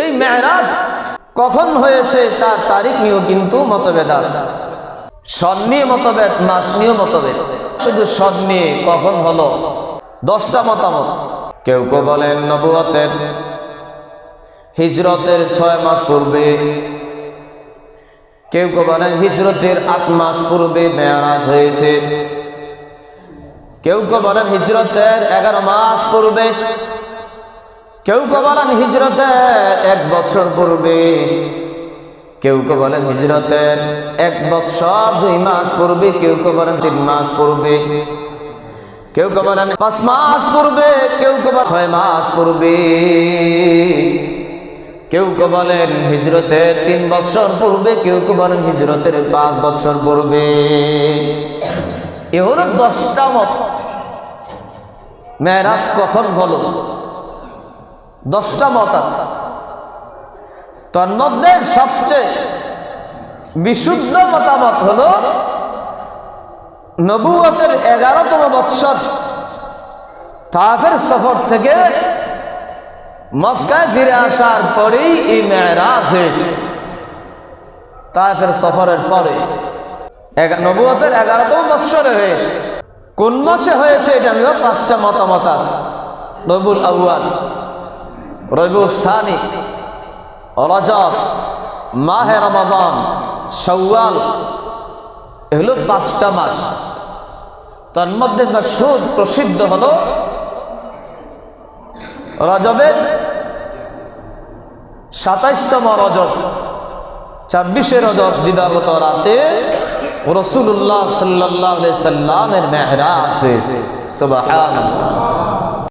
এই মেহরাজ কখন হয়েছে তার তারিখ নিয়েও কিন্তু মতভেদ আছে। সন নিয়ে মতভেদ মাস নিয়েও মতভেদ। শুধু সন নিয়ে কখন হলো? দশটা মতামত। কেউ কেউ বলেন নবুয়তের। হিজরতের ছয় মাস পূর্বে। কেউ কেউ বলেন হিজরতের আট মাস পূর্বে মেয়ারাজ হয়েছে। কেউ কেউ বলেন হিজরতের এগারো মাস পূর্বে। কেউ কেউ বলেন হিজরতের এক বছর পূর্বে? কেউ কেউ বলেন হিজরতের এক বছর দুই মাস পূর্বে? কেউ কেউ বলেন তিন মাস পূর্বে? কেউ কেউ বলেন পাঁচ মাস পূর্বে? কেউ কেউ বলেন ছয় মাস পূর্বে? কেউ কেউ বলেন হিজরতের তিন বছর পূর্বে? কেউ কেউ বলেন হিজরতের পাঁচ বছর পূর্বে? এ হলো দশটা মত। মেয়েরাজ কখন হলো? দশটা মত আছে। তন্মধ্যে সবচেয়ে বিশুদ্ধ মতামত হলো, নবুয়তের এগারোতম বৎসর তাফের সফর থেকে মক্কায় ফিরে আসার পরেই এই মেয়েরাজ হয়েছে। তাফের সফরের পরে নবুয়তের এগারোতম বৎসরে হয়েছে। কোন মাসে হয়েছে এটা নিয়েও পাঁচটা মতামত আছে। নবুল আউয়াল। রবিউল সানি, রজব, মাহে রমাদান সওয়াল এগুলো পাঁচটা মাস। তার মধ্যে মশহুর প্রসিদ্ধ হলো রজবের সাতাইশতম রজব। ছাব্বিশে রজব দিবাগত রাতে রসুল্লাহ সাল্লাহ সাল্লামের মেহরাজ হয়েছে। সুবাহ